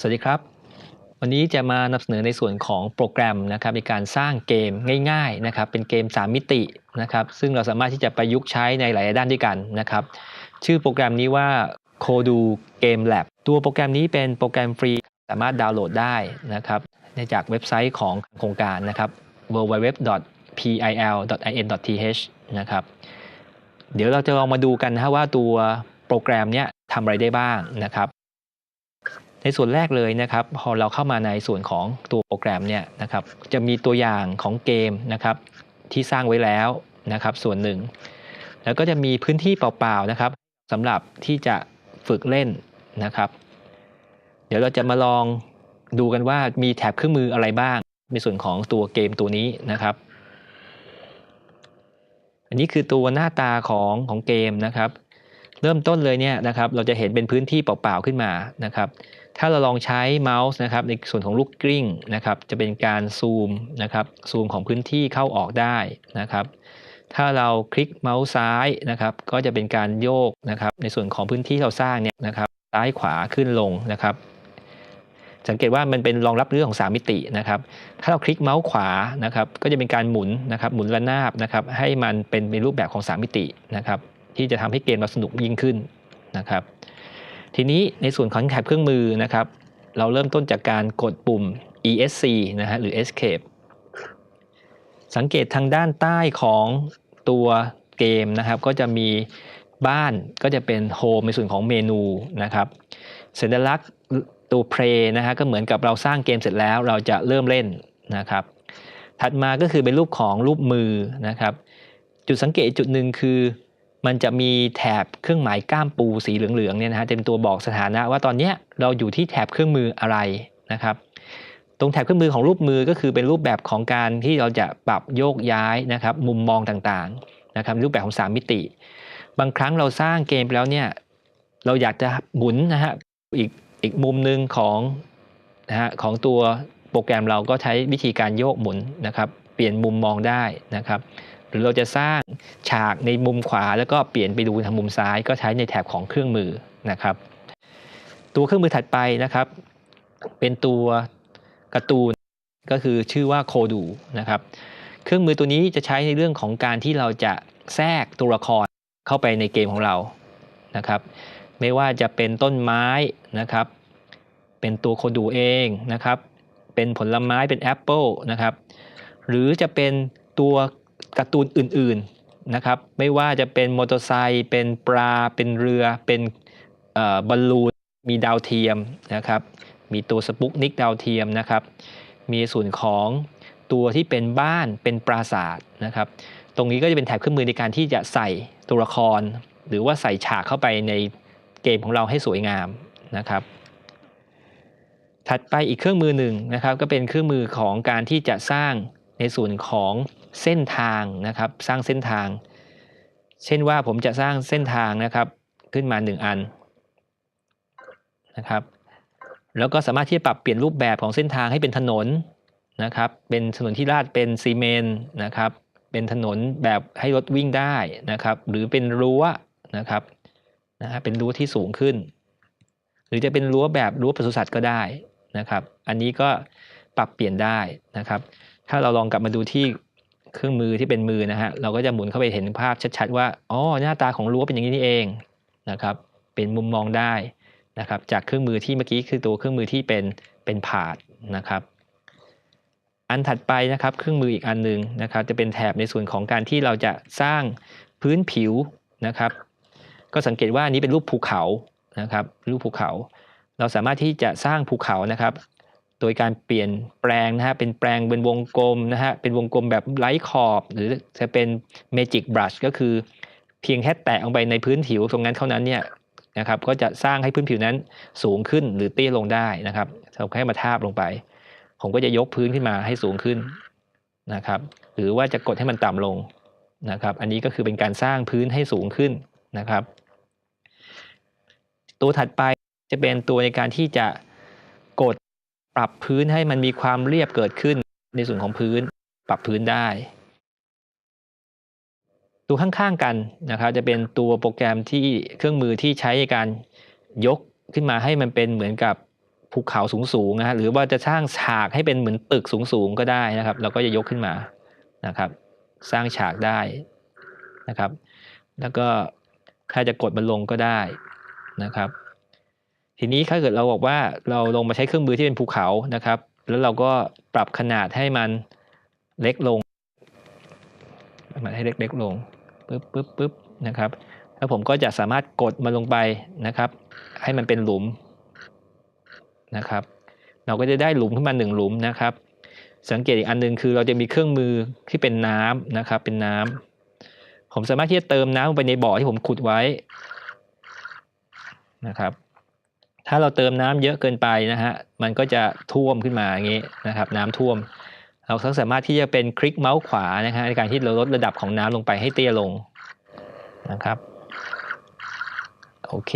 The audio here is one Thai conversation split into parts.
สวัสดีครับ วันนี้จะมานำเสนอในส่วนของโปรแกรมนะครับในการสร้างเกมง่ายๆนะครับเป็นเกม 3 มิตินะครับซึ่งเราสามารถที่จะประยุกต์ใช้ในหลายด้านด้วยกันนะครับชื่อโปรแกรมนี้ว่า Kodu Game Lab ตัวโปรแกรมนี้เป็นโปรแกรมฟรีสามารถดาวน์โหลดได้นะครับในจากเว็บไซต์ของโครงการนะครับ www.pil.in.th นะครับเดี๋ยวเราจะลองมาดูกันนะว่าตัวโปรแกรมเนี้ยทำอะไรได้บ้างนะครับ ในส่วนแรกเลยนะครับพอเราเข้ามาในส่วนของตัวโปรแกรมเนี่ยนะครับจะมีตัวอย่างของเกมนะครับที่สร้างไว้แล้วนะครับส่วนหนึ่ง แล้วก็จะมีพื้นที่เปล่าๆนะครับสำหรับที่จะฝึกเล่นนะครับ เดี๋ยวเราจะมาลองดูกันว่ามีแถบเครื่องมืออะไรบ้าง ในส่วนของตัวเกมตัวนี้นะครับ อันนี้คือตัวหน้าตาของของเกมนะครับ เริ่มต้นเลยเนี่ยนะครับ เราจะเห็นเป็นพื้นที่เปล่าๆขึ้นมานะครับ ถ้าเราลองใช้เมาส์นะครับในส่วนของลูกกลิ้งนะครับจะเป็นการซูมนะครับซูมของพื้นที่เข้าออกได้นะครับ ถ้าเราคลิกเมาส์ซ้ายนะครับ ก็จะเป็นการโยกนะครับ ในส่วนของพื้นที่เราสร้างเนี่ยนะครับซ้ายขวาขึ้นลงนะครับ สังเกตว่ามันเป็นรองรับเรื่องของ 3 มิตินะครับ ถ้าเราคลิกเมาส์ขวานะครับ ก็จะเป็นการหมุนนะครับ หมุนระนาบนะครับ ให้มันเป็นในรูปแบบของ 3 มิตินะครับ ที่จะทำให้เกมเราสนุกยิ่งขึ้นนะครับ ทีนี้ในส่วนของแถบเครื่องมือนะครับ เราเริ่มต้นจากการกดปุ่ม ESC นะฮะหรือ Escape สังเกตทางด้านใต้ของตัวเกมนะครับ ก็จะมีบ้านก็จะเป็นโฮมในส่วนของเมนูนะครับสัญลักษณ์ตัว Play นะฮะก็เหมือนกับเราสร้างเกมเสร็จแล้วเราจะเริ่มเล่นนะครับ ถัดมาก็คือเป็นรูปของรูปมือนะครับ จุดสังเกตจุดหนึ่งคือ มันจะมีแถบเครื่องหมายก้ามปูสีเหลืองๆเนี่ยนะฮะเป็นตัวบอกสถานะว่าตอนนี้เราอยู่ที่แถบเครื่องมืออะไรนะครับ ตรงแถบเครื่องมือของรูปมือก็คือเป็นรูปแบบของการที่เราจะปรับโยกย้ายนะครับ มุมมองต่างๆนะครับรูปแบบของ 3 มิติ บางครั้งเราสร้างเกมไปแล้วเนี่ยเราอยากจะหมุนนะฮะอีกอีกมุมหนึ่งของนะฮะของตัวโปรแกรมเราก็ใช้วิธีการโยกหมุนนะครับ เปลี่ยนมุมมองได้นะครับ หรือเราจะสร้างฉากในมุมขวา แล้วก็เปลี่ยนไปดูทางมุมซ้าย ก็ใช้ในแถบของเครื่องมือนะครับ ตัวเครื่องมือถัดไปนะครับ เป็นตัวการ์ตูนก็คือชื่อว่าโคดูนะครับเครื่องมือตัวนี้จะใช้ในเรื่องของการที่เราจะแทรกตัวละครเข้าไปในเกมของเรานะครับ ไม่ว่าจะเป็นต้นไม้นะครับ เป็นตัวโคดูเองนะครับ เป็นผลไม้เป็นแอปเปิลนะครับ หรือจะเป็นตัว การ์ตูนอื่นๆนะครับไม่ว่าจะเป็นมอเตอร์ไซค์เป็นปลา เป็นเรือ เป็นบอลลูนมีดาวเทียมนะครับมีตัวสปุกนิกดาวเทียมนะครับมีส่วนของตัวที่เป็นบ้านเป็นปราสาทนะครับตรงนี้ก็จะเป็นแถบเครื่องมือในการที่จะใส่ตัวละคร หรือว่าใส่ฉากเข้าไปในเกมของเราให้สวยงามนะครับถัดไปอีกเครื่องมือหนึ่งนะครับก็เป็นเครื่องมือของการที่จะสร้างในส่วนของ เส้นทางนะครับ สร้างเส้นทาง เช่นว่าผมจะสร้างเส้นทางนะครับ ขึ้นมา 1 อันนะครับ แล้วก็สามารถที่จะปรับเปลี่ยนรูปแบบของเส้นทางให้เป็นถนนนะครับ เป็นถนนที่ลาดเป็นซีเมนต์นะครับ เป็นถนนแบบให้รถวิ่งได้นะครับ หรือเป็นรั้วนะครับนะฮะเป็นรั้วที่สูงขึ้น หรือจะเป็นรั้วแบบรั้วปศุสัตว์ก็ได้นะครับ อันนี้ก็ปรับเปลี่ยนได้นะครับ ถ้าเราลองกลับมาดูที่ เครื่องมือที่เป็นมือนะฮะเราก็จะหมุนเข้าไปเห็นภาพชัด ๆ ว่าอ๋อหน้าตาของรั้วเป็นอย่างนี้นี่เองนะครับ เป็นมุมมองได้นะครับ จากเครื่องมือที่เมื่อกี้คือตัวเครื่องมือที่เป็นเป็นผาดนะครับ อันถัดไปนะครับ เครื่องมืออีกอันหนึ่งนะครับ จะเป็นแถบในส่วนของการที่เราจะสร้างพื้นผิวนะครับ ก็สังเกตว่าอันนี้เป็นรูปภูเขานะครับ รูปภูเขา เราสามารถที่จะสร้างภูเขานะครับ โดยการเปลี่ยนแปลงนะฮะเป็นแปลงเป็นวงกลมนะฮะเป็นวงกลมแบบไร้ขอบ หรือจะเป็น Magic Brush ก็คือ เพียงแค่แตะลงไปในพื้นผิวตรงนั้นเท่านั้นเนี่ยนะครับก็จะสร้างให้พื้นผิวนั้นสูงขึ้นหรือเตี้ยลงได้นะครับเราแค่มาทาบลงไป ผมก็จะยกพื้นขึ้นมาให้สูงขึ้นนะครับหรือว่าจะกดให้มันต่ำลงนะครับอันนี้ก็คือเป็นการสร้างพื้นให้สูงขึ้นนะครับ ตัวถัดไปจะเป็นตัวในการที่จะ ปรับพื้นให้มันมีความเรียบเกิดขึ้น ในส่วนของพื้น ปรับพื้นได้ ตัวข้างๆกันนะครับจะเป็นตัวโปรแกรมที่เครื่องมือที่ใช้ในการยกขึ้นมาให้มันเป็นเหมือนกับภูเขาสูงๆนะฮะหรือว่าจะสร้างฉากให้เป็นเหมือนตึกสูงๆก็ได้นะครับ เราก็จะยกขึ้นมานะครับ สร้างฉากได้นะครับ แล้วก็ถ้าจะกดมันลงก็ได้นะครับ ทีนี้ถ้าเกิดเราบอกว่าเราลงมาใช้เครื่องมือที่เป็นภูเขานะครับ แล้วเราก็ปรับขนาดให้มันเล็กลง มันให้เล็กๆลงปึ๊บปึ๊บปึ๊บนะครับ แล้วผมก็จะสามารถกดมันลงไปนะครับ ให้มันเป็นหลุมนะครับ เราก็จะได้หลุมขึ้นมาหนึ่งหลุมนะครับ สังเกตอีกอันหนึงคือเราจะมีเครื่องมือที่เป็นน้ำนะครับ เป็นน้ำผมสามารถที่จะเติมน้ำลงไปในบ่อที่ผมขุดไว้นะครับ ถ้าเราเติมน้ำเยอะเกินไปนะฮะมันก็จะท่วมขึ้นมาอย่างนี้นะครับน้ำท่วม เราสามารถที่จะเป็นคลิกเมาส์ขวานะฮะในการที่เราลดระดับของน้ำลงไปให้เตี้ยลงนะครับโอเค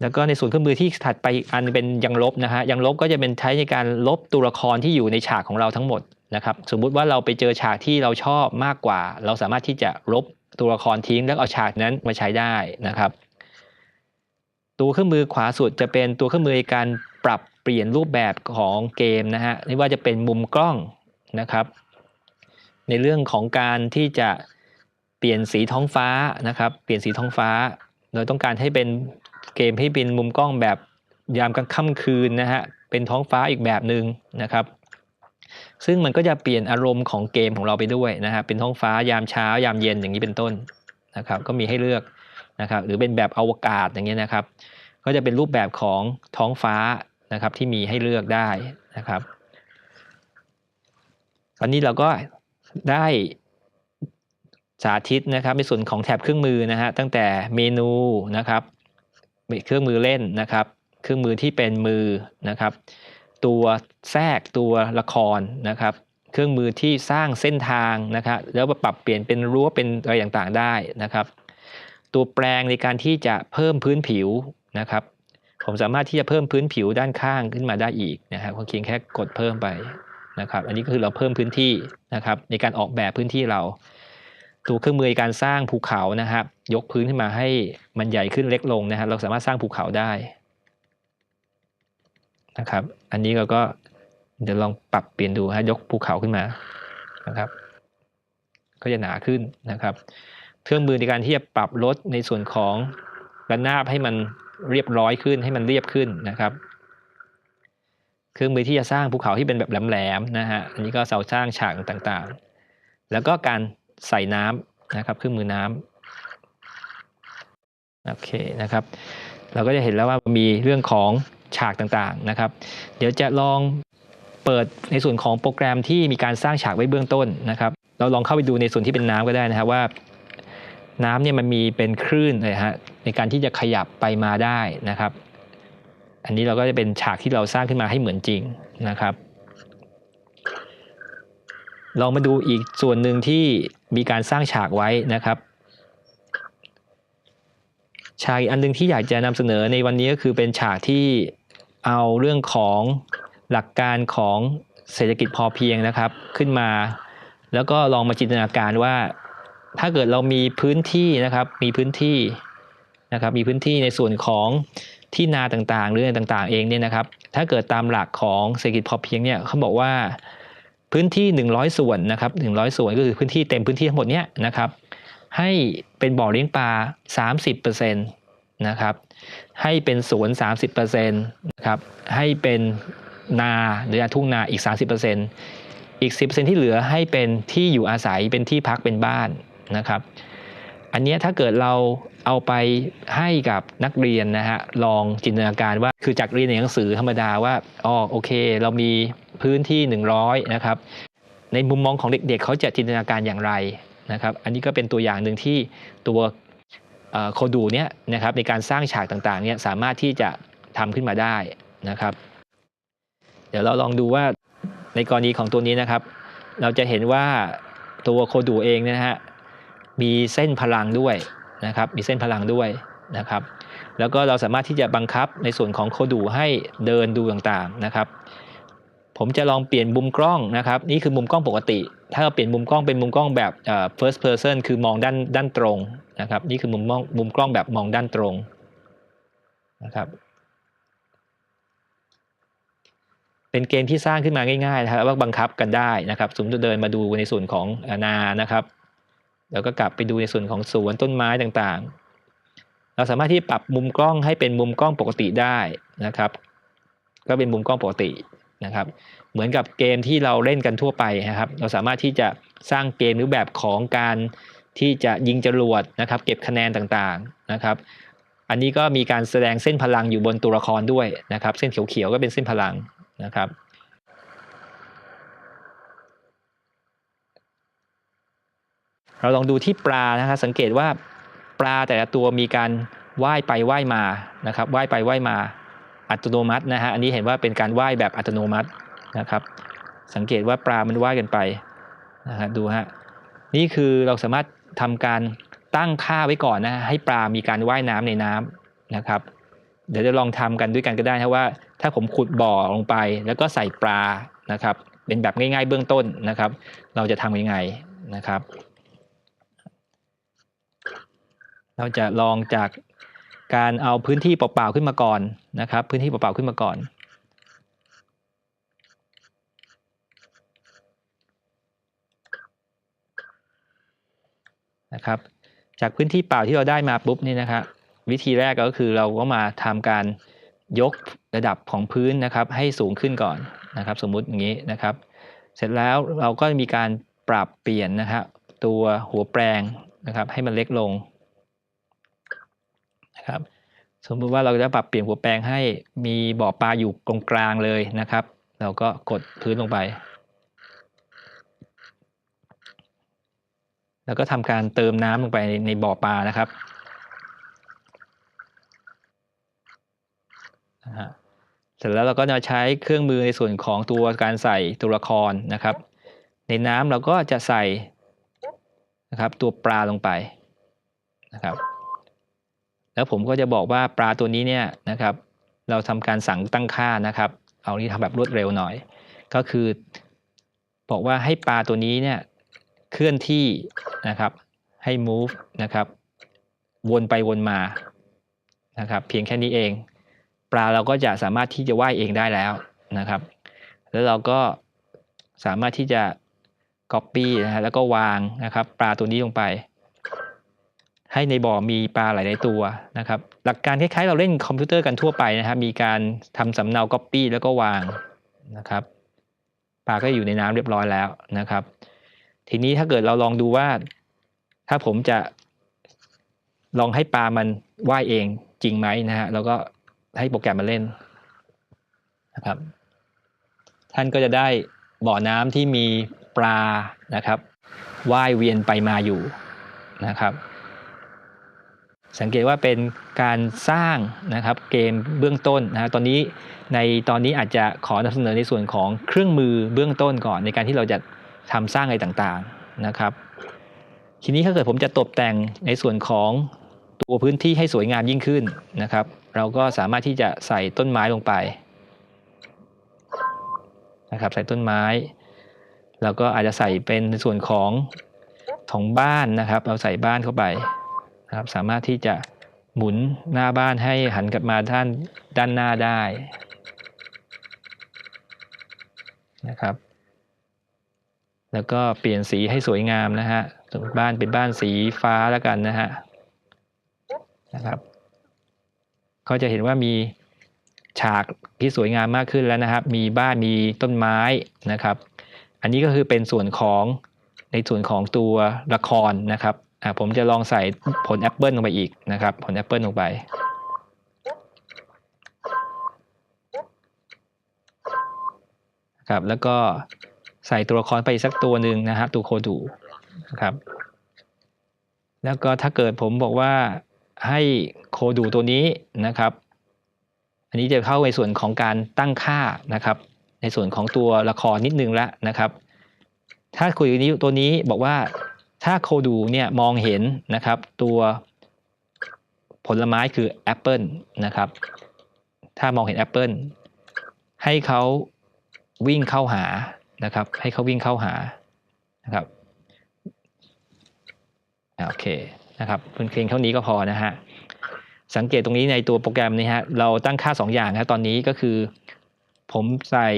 แล้วก็ในส่วนเครื่องมือที่ถัดไปอันเป็นยังลบนะฮะยังลบก็จะเป็นใช้ในการลบตัวละครที่อยู่ในฉากของเราทั้งหมดนะครับสมมุติว่าเราไปเจอฉากที่เราชอบมากกว่า เราสามารถที่จะลบตัวละครทิ้งแล้วเอาฉากนั้นมาใช้ได้นะครับ ตัวเครื่องมือขวาสุดจะเป็นตัวเครื่องมือในการปรับเปลี่ยนรูปแบบของเกมนะฮะไม่ว่าจะเป็นมุมกล้องนะครับ ในเรื่องของการที่จะเปลี่ยนสีท้องฟ้านะครับ เปลี่ยนสีท้องฟ้าเราต้องการให้เป็นเกมให้เป็นมุมกล้องแบบยามกลางค่ำคืนนะฮะเป็นท้องฟ้าอีกแบบหนึ่งนะครับ ซึ่งมันก็จะเปลี่ยนอารมณ์ของเกมของเราไปด้วยนะฮะเป็นท้องฟ้ายามเช้ายามเย็นอย่างนี้เป็นต้นนะครับ ก็มีให้เลือก นะครับหรือเป็นแบบอวกาศอย่างเงี้ยนะครับ ก็จะเป็นรูปแบบของท้องฟ้านะครับที่มีให้เลือกได้นะครับตอนนี้เราก็ได้สาธิตนะครับในส่วนของแถบเครื่องมือนะฮะตั้งแต่เมนูนะครับเครื่องมือเล่นนะครับ เครื่องมือที่เป็นมือนะครับ ตัวแทรกตัวละครนะครับ เครื่องมือที่สร้างเส้นทางนะครับ แล้วมาปรับเปลี่ยนเป็นรั้วเป็นอะไรต่างๆได้นะครับ ตัวแปลงในการที่จะเพิ่มพื้นผิวนะครับ ผมสามารถที่จะเพิ่มพื้นผิวด้านข้างขึ้นมาได้อีกนะครับเพียงแค่กดเพิ่มไปนะครับ อันนี้ก็คือเราเพิ่มพื้นที่นะครับ ในการออกแบบพื้นที่เรา ตัวเครื่องมือในการสร้างภูเขานะครับ ยกพื้นขึ้นมาให้มันใหญ่ขึ้นเล็กลงนะครับเราสามารถสร้างภูเขาได้นะครับ อันนี้เราก็เดี๋ยวลองปรับเปลี่ยนดูฮะยกภูเขาขึ้นมานะครับ ก็จะหนาขึ้นนะครับ เครื่องมือในการที่จะปรับลดในส่วนของระนาบให้มันเรียบร้อยขึ้นให้มันเรียบขึ้นนะครับ เครื่องมือที่จะสร้างภูเขาที่เป็นแบบแหลมๆนะฮะอันนี้ก็เสาสร้างฉากต่างๆ แล้วก็การใส่น้ำนะครับ เครื่องมือน้ำโอเคนะครับ เราก็จะเห็นแล้วว่ามีเรื่องของฉากต่างๆนะครับ เดี๋ยวจะลองเปิดในส่วนของโปรแกรมที่มีการสร้างฉากไว้เบื้องต้นนะครับ เราลองเข้าไปดูในส่วนที่เป็นน้ำก็ได้นะครับว่า น้ำเนี่ยมันมีเป็นคลื่นเลยฮะในการที่จะขยับไปมาได้นะครับ อันนี้เราก็จะเป็นฉากที่เราสร้างขึ้นมาให้เหมือนจริงนะครับลองมาดูอีกส่วนหนึ่งที่มีการสร้างฉากไว้นะครับฉากอันหนึงที่อยากจะนำเสนอในวันนี้ก็คือเป็นฉากที่เอาเรื่องของหลักการของเศรษฐกิจพอเพียงนะครับ ขึ้นมา แล้วก็ลองมาจินตนาการว่า ถ้าเกิดเรามีพื้นที่นะครับ มีพื้นที่นะครับ มีพื้นที่ในส่วนของที่นาต่างๆ หรืออะไรต่างๆ เองเนี่ยนะครับ ถ้าเกิดตามหลักของเศรษฐกิจพอเพียงเนี่ยเขาบอกว่าพื้นที่ 100 ส่วนนะครับ100 ส่วนก็คือพื้นที่เต็มพื้นที่ทั้งหมดเนี่ยนะครับ ให้เป็นบ่อเลี้ยงปลา 30%นะครับ ให้เป็นสวน 30%นะครับ ให้เป็นนาหรือทุ่งนาอีก 30%อีก 10%ที่เหลือให้เป็นที่อยู่อาศัยเป็นที่พักเป็นบ้าน นะครับ อันเนี้ยถ้าเกิดเราเอาไปให้กับนักเรียนนะฮะลองจินตนาการว่าคือจากเรียนในหนังสือธรรมดาว่าอ๋อโอเค เรามีพื้นที่ 100 นะครับ ในมุมมองของเด็กๆ เขาจะจินตนาการอย่างไรนะครับ อันนี้ก็เป็นตัวอย่างหนึ่งที่ตัวโคดูเนี่ยนะครับในการสร้างฉากต่างๆเนี่ยสามารถที่จะทำขึ้นมาได้นะครับ เดี๋ยวเราลองดูว่าในกรณีของตัวนี้นะครับ เราจะเห็นว่าตัวโคดูเองนะฮะ มีเส้นพลังด้วยนะครับ มีเส้นพลังด้วยนะครับ แล้วก็เราสามารถที่จะบังคับในส่วนของโคดูให้เดินดูต่างๆนะครับ ผมจะลองเปลี่ยนมุมกล้องนะครับ นี่คือมุมกล้องปกติ ถ้าเราเปลี่ยนมุมกล้องเป็นมุมกล้องแบบ first person คือมองด้านด้านตรงนะครับ นี่คือมุมมองมุมกล้องแบบมองด้านตรงนะครับเป็นเกมที่สร้างขึ้นมาง่ายๆนะครับวก็บังคับกันได้นะครับสมมติเดินมาดูในส่วนของนานะครับ แล้วก็กลับไปดูในส่วนของสวนต้นไม้ต่างๆ เราสามารถที่ปรับมุมกล้องให้เป็นมุมกล้องปกติได้นะครับ ก็เป็นมุมกล้องปกตินะครับ เหมือนกับเกมที่เราเล่นกันทั่วไปนะครับ เราสามารถที่จะสร้างเกมรูปแบบของการที่จะยิงจรวดนะครับ เก็บคะแนนต่างๆนะครับ อันนี้ก็มีการแสดงเส้นพลังอยู่บนตัวละครด้วยนะครับ เส้นเขียวๆก็เป็นเส้นพลังนะครับ เราลองดูที่ปลานะครับสังเกตว่าปลาแต่ละตัวมีการว่ายไปว่ายมานะครับว่ายไปว่ายมาอัตโนมัตินะฮะอันนี้เห็นว่าเป็นการว่ายแบบอัตโนมัตินะครับ สังเกตว่าปลามันว่ายกันไปนะฮะดูฮะนี่คือเราสามารถทำการตั้งค่าไว้ก่อนนะให้ปลามีการว่ายน้ำในน้ำนะครับ เดี๋ยวจะลองทำกันด้วยกันก็ได้นะว่า ถ้าผมขุดบ่อลงไป แล้วก็ใส่ปลานะครับ เป็นแบบง่าย ๆ เบื้องต้นนะครับ เราจะทำยังไงนะครับ เราจะลองจากการเอาพื้นที่เปล่าๆขึ้นมาก่อนนะครับ พื้นที่เปล่าๆขึ้นมาก่อน นะครับ จากพื้นที่เปล่าที่เราได้มาปุ๊บนี่นะครับวิธีแรกก็คือเราก็มาทำการยกระดับของพื้นนะครับ ให้สูงขึ้นก่อนนะครับ สมมุติอย่างนี้นะครับ เสร็จแล้วเราก็มีการปรับเปลี่ยนนะครับตัวหัวแปรงนะครับ ให้มันเล็กลง นะครับสมมติว่าเราจะปรับเปลี่ยนหัวแปรงให้มีบ่อปลาอยู่ตรงกลางเลยนะครับ เราก็กดพื้นลงไป แล้วก็ทำการเติมน้ำลงไปในบ่อปลานะครับเสร็จแล้วเราก็จะใช้เครื่องมือในส่วนของตัวการใส่ตัวละครนะครับ ในน้ำเราก็จะใส่นะครับตัวปลาลงไปนะครับ แล้วผมก็จะบอกว่าปลาตัวนี้เนี่ยนะครับ เราทำการสั่งตั้งค่านะครับ เอานี้ทำแบบรวดเร็วหน่อย ก็คือ บอกว่าให้ปลาตัวนี้เนี่ยเคลื่อนที่นะครับให้ move นะครับ วนไปวนมานะครับ เพียงแค่นี้เอง ปลาเราก็จะสามารถที่จะว่ายเองได้แล้วนะครับ แล้วเราก็สามารถที่จะ copy นะฮะแล้วก็วางนะครับ ปลาตัวนี้ลงไป ให้ในบ่อมีปลาหลายๆตัวนะครับ หลักการคล้ายๆเราเล่นคอมพิวเตอร์กันทั่วไปนะครับ มีการทำสำเนา copy แล้วก็วางนะครับปลาก็อยู่ในน้ำเรียบร้อยแล้วนะครับ ทีนี้ถ้าเกิดเราลองดูว่า ถ้าผมจะลองให้ปลามันว่ายเองจริงไหมนะฮะแล้วก็ให้โปรแกรมมาเล่นนะครับ ท่านก็จะได้บ่อน้ำที่มีปลานะครับว่ายเวียนไปมาอยู่นะครับ สังเกตว่าเป็นการสร้างนะครับเกมเบื้องต้นนะฮะตอนนี้ในตอนนี้อาจจะขอนำเสนอในส่วนของเครื่องมือเบื้องต้นก่อน ในการที่เราจะทำสร้างอะไรต่างๆนะครับ ทีนี้ถ้าเกิดผมจะตกแต่งในส่วนของตัวพื้นที่ให้สวยงามยิ่งขึ้นนะครับ เราก็สามารถที่จะใส่ต้นไม้ลงไปนะครับใส่ต้นไม้แล้วก็อาจจะใส่เป็นในส่วนของของบ้านนะครับ เราใส่บ้านเข้าไป นะครับสามารถที่จะหมุนหน้าบ้านให้หันกลับมาด้านด้านหน้าได้นะครับ แล้วก็เปลี่ยนสีให้สวยงามนะฮะสมมติบ้านเป็นบ้านสีฟ้าแล้วกันนะฮะนะครับ ก็จะเห็นว่ามีฉากที่สวยงามมากขึ้นแล้วนะครับ มีบ้านมีต้นไม้นะครับ อันนี้ก็คือเป็นส่วนของในส่วนของตัวละครนะครับ อ่าผมจะลองใส่ผลแอปเปิลลงไปอีกนะครับ ผลแอปเปิลลงไป ครับ แล้วก็ใส่ตัวละครไปสักตัวหนึ่งนะฮะตัวโคดูนะครับ แล้วก็ถ้าเกิดผมบอกว่าให้โคดูตัวนี้นะครับ อันนี้จะเข้าในส่วนของการตั้งค่านะครับ ในส่วนของตัวละครนิดนึงแล้วนะครับ ถ้าคุยนี้ตัวนี้บอกว่า ถ้าโคดูเนี่ยมองเห็นนะครับ ตัวผลไม้คือแอปเปิลนะครับ ถ้ามองเห็นแอปเปิลให้เขาวิ่งเข้าหานะครับ ให้เขาวิ่งเข้าหานะครับโอเคนะครับเพียงเท่านี้ก็พอนะฮะสังเกตตรงนี้ในตัวโปรแกรมนี้ฮะเราตั้งค่า 2 อย่างนะตอนนี้ก็คือ ผมใส่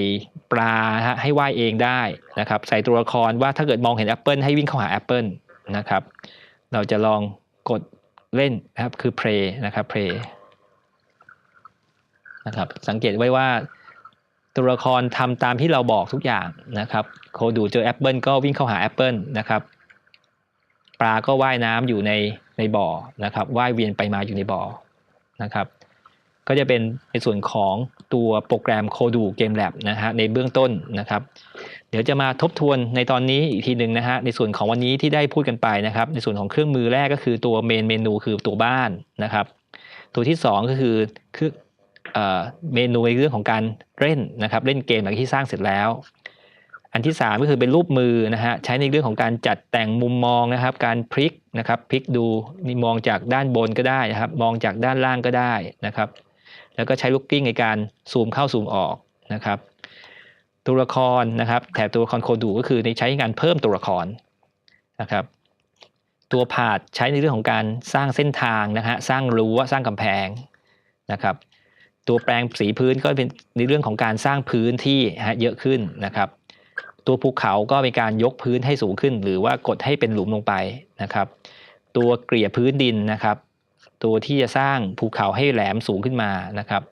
ปลาให้ว่ายเองได้นะครับ ใส่ตัวละครว่าถ้าเกิดมองเห็นแอปเปิลให้วิ่งเข้าหาแอปเปิลนะครับ เราจะลองกดเล่นนะครับคือ play นะครับ play นะครับสังเกตไว้ว่าตัวละครทำตามที่เราบอกทุกอย่างนะครับโคดูเจอแอปเปิลก็วิ่งเข้าหาแอปเปิลนะครับปลาก็ว่ายน้ำอยู่ในในบ่อนะครับว่ายเวียนไปมาอยู่ในบ่อนะครับ ก็จะเป็นในส่วนของตัวโปรแกรมโคดูเกมแลบนะฮะในเบื้องต้นนะครับ เดี๋ยวจะมาทบทวนในตอนนี้อีกทีหนึ่งนะฮะในส่วนของวันนี้ที่ได้พูดกันไปนะครับ ในส่วนของเครื่องมือแรกก็คือตัวเมนเมนูคือตัวบ้านนะครับ ตัวที่สองก็คือคือเอ่อเมนูในเรื่องของการเล่นนะครับเล่นเกมหลังที่สร้างเสร็จแล้ว อันที่สามก็คือเป็นรูปมือนะฮะใช้ในเรื่องของการจัดแต่งมุมมองนะครับ การพลิกนะครับพลิกดูนี่มองจากด้านบนก็ได้นะครับ มองจากด้านล่างก็ได้นะครับ แล้วก็ใช้ลูกกิ้งในการซูมเข้าซูมออกนะครับ ตัวละครนะครับแถบตัวละครโคดูก็คือในใช้ในการเพิ่มตัวละครนะครับ ตัวผาดใช้ในเรื่องของการสร้างเส้นทางนะฮะสร้างรั้วสร้างกำแพงนะครับ ตัวแปลงสีพื้นก็เป็นในเรื่องของการสร้างพื้นที่ฮะเยอะขึ้นนะครับ ตัวภูเขาก็เป็นการยกพื้นให้สูงขึ้น หรือว่ากดให้เป็นหลุมลงไปนะครับ ตัวเกลี่ยพื้นดินนะครับ ตัวที่จะสร้างภูเขาให้แหลมสูงขึ้นมานะครับ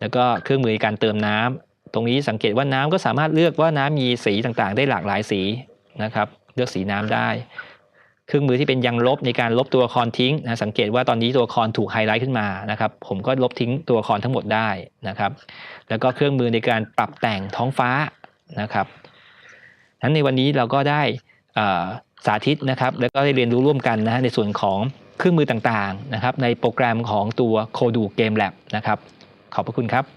แล้วก็เครื่องมือในการเติมน้ำตรงนี้สังเกตว่าน้ำก็สามารถเลือกว่าน้ำมีสีต่างๆ ได้หลากหลายสีนะครับ เลือกสีน้ำได้ เครื่องมือที่เป็นยังลบในการลบตัวละครทิ้งนะสังเกตว่าตอนนี้ตัวละครถูกไฮไลท์ขึ้นมานะครับ ผมก็ลบทิ้งตัวละครทั้งหมดได้นะครับ แล้วก็เครื่องมือในการปรับแต่งท้องฟ้านะครับนั้นในวันนี้เราก็ได้สาธิตนะครับ แล้วก็ได้เรียนรู้ร่วมกันนะฮะในส่วนของ เครื่องมือต่างๆนะครับในโปรแกรมของตัว c o d u Game Lab นะครับขอบพระคุณครับ